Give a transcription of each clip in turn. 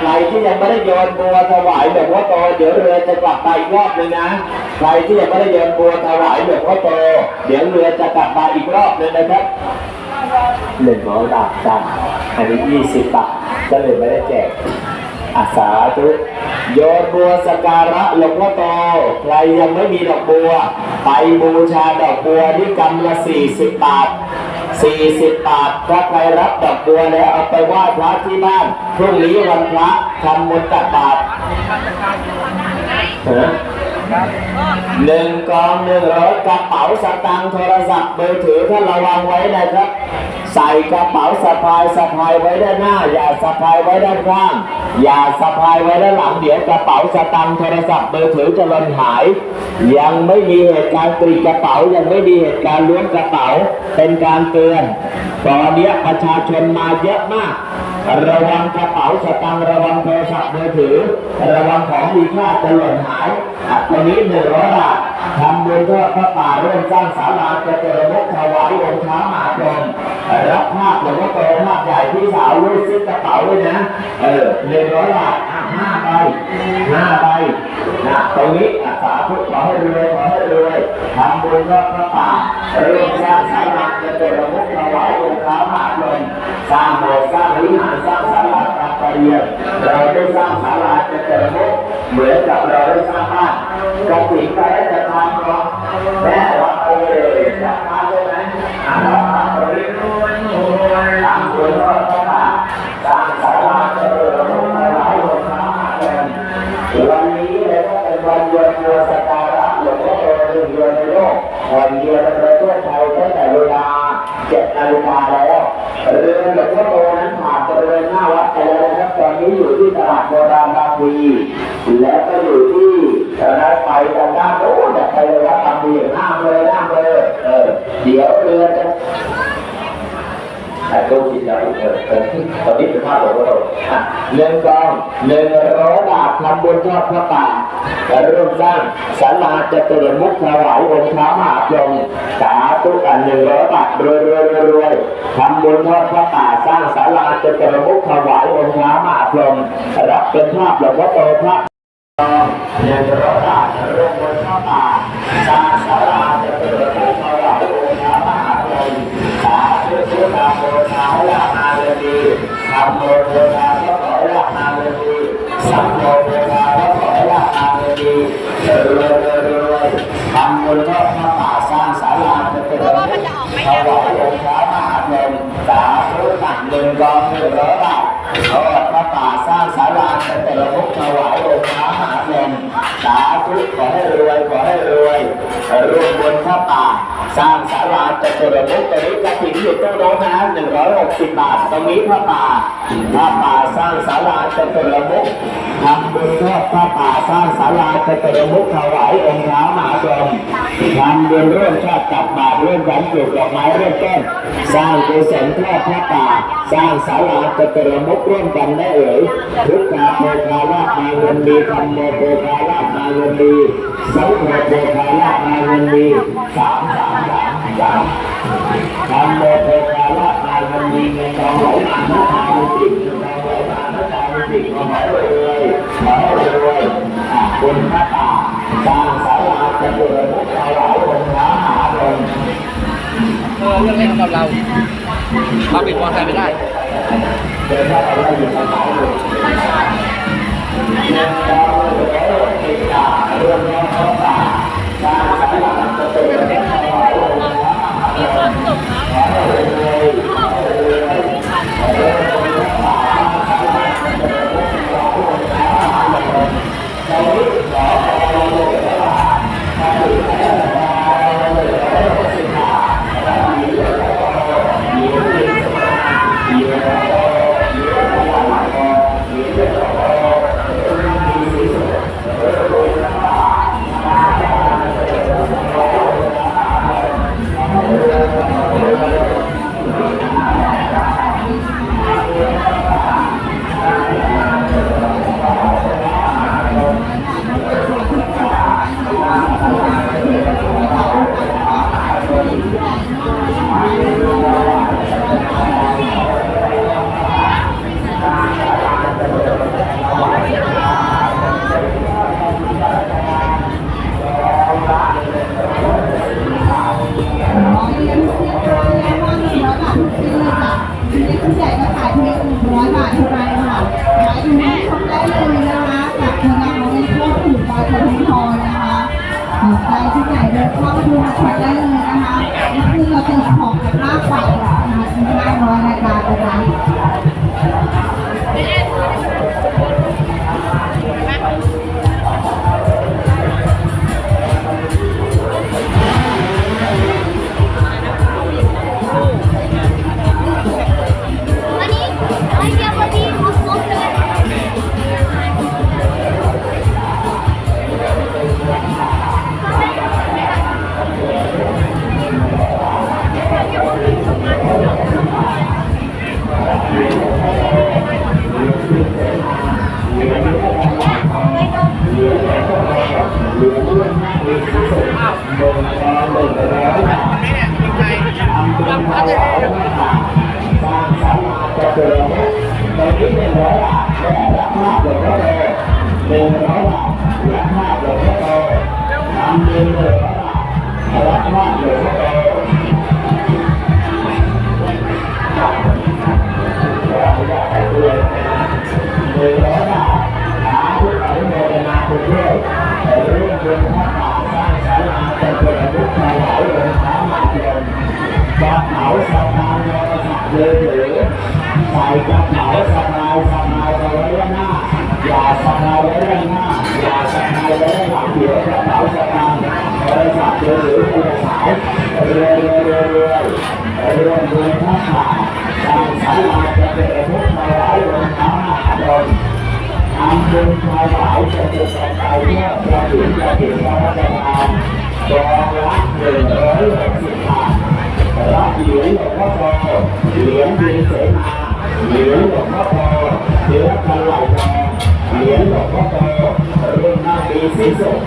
ใครที่ยังไม่ได้โยนบัวถวายหลวงพ่อโตเดี๋ยวเรือจะกลับไปอีกรอบหนึงนะใครที่ยังไม่ได้โยนบัวถวายหลวงพ่อโตเดี๋ยวเรือจะกลับมาอีกรอบหนึงนะครับหนึ่งร้อยบาทจ้ะอันนี้ยี่สิบบาทก็เลยไม่ได้แจก อาสาธุโยนบัวสการะหลวงพ่อโต ใครยังไม่มีดอกบัว ไปบูชาดอกบัวที่กำละสี่สิบบาทสี่สิบบาทถ้าใครรับดอกบัวแล้วเอาไปไหว้พระที่บ้านพรุ่งนี้วันพระทำบุญตักบาตรฮะหนึ่งกองหนึ่งร้อยกระเป๋าสตางค์โทรศัพท์มือถือท่านระวังไว้นะครับ ใส่กระเป๋าสะพายสะพายไว้ด้านหน้า อย่าสะพายไว้ด้านข้าง อย่าสะพายไว้ด้านหลังเดี๋ยวกระเป๋าสตางค์โทรศัพท์มือถือจะหล่นหาย ยังไม่มีเหตุการณ์กรีกระเป๋ายังไม่มีเหตุการณ์ล้วงกระเป๋าเป็นการเตือนตอนนี้ประชาชนมาเยอะมาก ระวังกระเป๋าสตางค์ระวังโทรศัพท์มือถือ ระวังของมีค่าจะหล่นหายอันนี้หนึ่งร้อยบาท ทำบุญทอดพระป่าเริ่มสร้างศาลาจะเจริญถวายองค์ช้างมหาชนรับภาพหลวงพ่อโตภาพใหญ่พี่สาวด้วยซื้อกระเป๋าด้วยนะ เออหนึ่งร้อยบาทห้าใบห้าใบนะตรงนี้อาสาพุทธขอให้รวยขอให้รวยทำบุญทอดพระป่าเริ่มสร้างศาลาจะเจริญถวายองค์ช้างมหาชนสร้างโบสถ์สร้างวิหารสร้างศาลาการประเรียนเราได้สร้างศาลาจะเจริญเหมือนกับเราได้สร้างบ้านกระถิ่นไปแล้ว วันนี้เลยก็เป็นวันเดือนเดือนสการะหลวงพ่อโตหนึ่งเดือนในโลกวันเดียวในประเทศไทยตั้งแต่เวลาเจ็ดนาฬิกาแล้วเรือหลวงพ่อโตนั้นผ่านบริเวณหน้าวัดไปแล้วนะครับตอนนี้อยู่ที่ตลาดโบราณบางพีและก็อยู่ที่ร้านไปทางด้าโน้แต่ไปเลยวัดบางพีห้ามเลยห้ามเลยเออเดี๋ยวเรือจะถ่ายรูปจิตใจเออเออตอนนี้เป็นภาพหลวงพ่อโตอะเงินกองหนึ่งร้อยบาททำบุญทอดพระป่าและร่วมสร้างศาลาจะเจริญมุกถวายองค์เท้ามหาพรหมสาธุกันหนึ่งร้อยบาทรวยรวยรวยรวยทำบุญทอดพระป่าสร้างศาลาจะเจริญมุกถวายองค์เท้ามหาพรหมรับเป็นภาพหลวงพ่อโตพระเงินร้อยบาทร่วมบนข้าป่าสร้างศาลา ธรรมโมโมทาก็ขอให้ลานาเรดีสังโฆโมทาก็ขอลานาเรดีรวยรวยรวยทำบุญทอดพระป่าสร้างศาลาจะเกิดขึ้นถวายองค์พระมหาพรหมสาธุตักหนึ่งกองหนึ่งร้อยบาททอดพระป่าสร้างศาลาจะเกิดมุกถวายองค์พระมหาพรหมสาธุขอให้รวยขอให้รวยรวมบนพระป่า สร้างศาลาจะเกิดมุกตอนนี้กระถิ่นอยู่ตู้น้นนะหนึ่งร้อยหกสิบบาทตรงนี้พระป่าพระป่าสร้างศาลาจะเกิดมุกทำบุญทอดพระป่าสร้างศาลาจะเกิดมุกถวายองค์พระมหา ทำบุญร่วมชาติกับบาตรร่วมกันปลูกดอกไม้ร่วมต้นสร้างกุศลทอดพระป่า สร้างศาลาจะเกิดมุกร่วมกันได้เอ่ยทุกขาโภคาลาภมาเงินดีธรรมโมโภคาลาภมาเงินดีสังโฆโภคาลาภมาเงินดีสามสามสามสามธรรมโมโภคาลาภมาเงินดีเงินทองไหลมาเนื้อทางมีจิตเงินทองไหลมาเนื้อทางมีจิตขอให้รวยขอให้รวยอะบุญพระป่าสร้างศา ลาจะเกิดมุกถวายองค์พระมหาพรหมเออเรื่องเล่นกับเราเราปิดมอเตอร์ไซค์ไม่ได้เดินเข้าไปได้อยู่ข้างหลังอยู่เดินเข้าไปได้ติดตาเรื่องนี้เขาตาสร้างสรร ใครที่ไหนเดินเข้ามาดูมาชมได้เลยนะคะนี่คือเราจะของแบบมากกว่านะคะที่ห้าร้อยรายการนะคะ จะ รศัพท์มือถือใส่กระเป๋าสะพายสะพายไว้ด้านหน้า อย่าสะพายไว้ด้านหน้า อย่าสะพายไว้ด้านหลังเดี๋ยวกระเป๋าสะพายโทรศัพท์มือถือคุณสายเรื่อยเรื่อยเรื่อยเรื่อยเรื่อยเรื่อยพระป่าสร้างศาลาจะเป็นอนุภาหลายองค์พระมหาชนทำบุญถวายจะจะใส่ใจเมื่อเราถึงจะถึงพระราชทานกองละหนึ่งร้อยหกสิบบาท รับเหรียญหลวงพ่อโตเหรียญดินเสนาเหรียญหลวงพ่อโตเหรียญกันไหลทองเหรียญหลวงพ่อโตรุ่นหน้าปีสิ้นสุด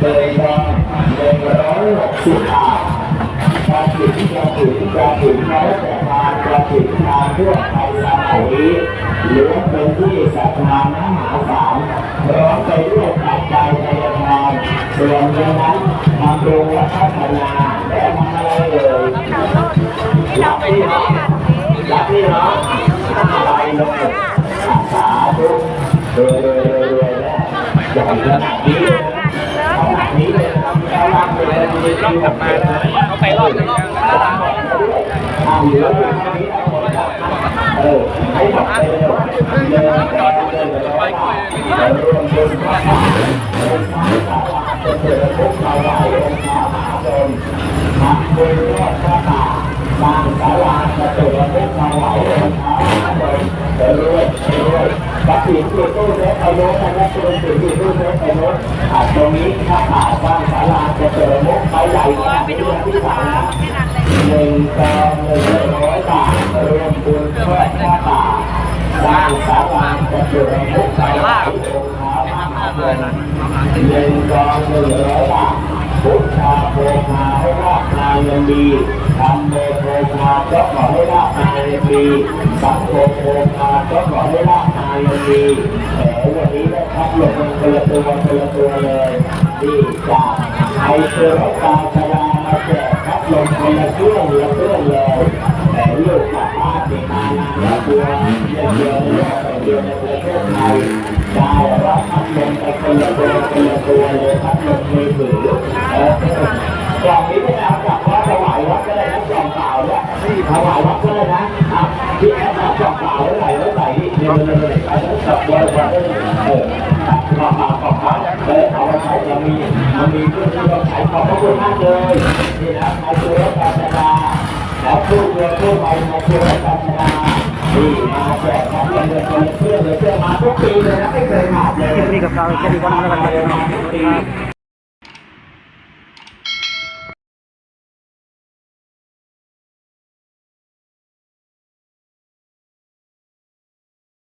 เบยทองหนึ่งร้อยหกสิบบาทกระถิ่นกระถิ่นกระถิ่นเขาแต่ทานกระถิ่นทานทั่วไปสมัยนี้ล้วนเป็นที่ศรัทธามหาศาลพร้อมไปด้วยปัจจัยในทานส่วนเงินนั้นทำรงพัฒนา อย่างขนาดนี้เลยขนาดนี้เลยกำลังเลยรอบกลับมาเขาไปรอบนึงเอาเหลืออยู่แค่นี้เอาหมดแล้วเออให้หมดไปเร็วเดินจอดเดินไปร้อยบาทเดินรวมบุญพระบาทเดินสายตาจะเจอพวกเราหลาย วกเราหลายองค์พระมหาชนเดินรวตู้เซฟไปโน้ตนะครับตู้เซฟตู้เซฟไปโน้ตอะตรงนี้ถ้าข่าวสร้างศาลาจะเจอมุกไปใหญ่ขนาดนี้นะที่สามนะหนึ่งกองหนึ่งร้อยบาทรวมบุญทอดผ้าป่าสร้างศาลาจะเกิดมุกไทยองค์พระมหาชนหนึ่งกองหนึ่งร้อยบาทพุทธาโภคาให้ราบนายเงินดีธรรมโมโภคาก็ขอให้ราบนายเงินดีสังโฆโภคาก็ขอให้ราบายเงินดีแหมวันนี้ได้พัดลบมคนละตัวคนละตัวเลยนี่จ้าไอเชื้อตาชรามาแจกพัดลมคนละเครื่องละเครื่องเลยแต่ลูกกลับบ้านเป็นมานาล้วตัวเดียวเดียวในโลกเดียวในประเทศไทยได้รับพัดลมไปคนละตัวคนละตัวเลยพัดลมมือถือกล่องนี้ไม่เอากลับว่าถวายวัดก็ได้นะกล่องเปล่าเนี่ยถวายวัดก็ได้นะอะที่แอ นี่เดี๋ยวเดี๋ยวเดี๋ยวไปแล้วจับไว้ไว้เพื่อนเพื่อนขายของมีมันมีเครื่องที่เราใช้ขอบพระคุณมากเลยนี่นะมาช่วยรักษาชาแล้วผู้เรือผู้ไปมาช่วยรักษาชานี่มาแจกของกันเลยเพื่อเลยเชื่อมาทุกปีเลยนะไม่เคยขาดเลยนี่กับเราจะดีกว่านั้นแล้วกันมาทุกปี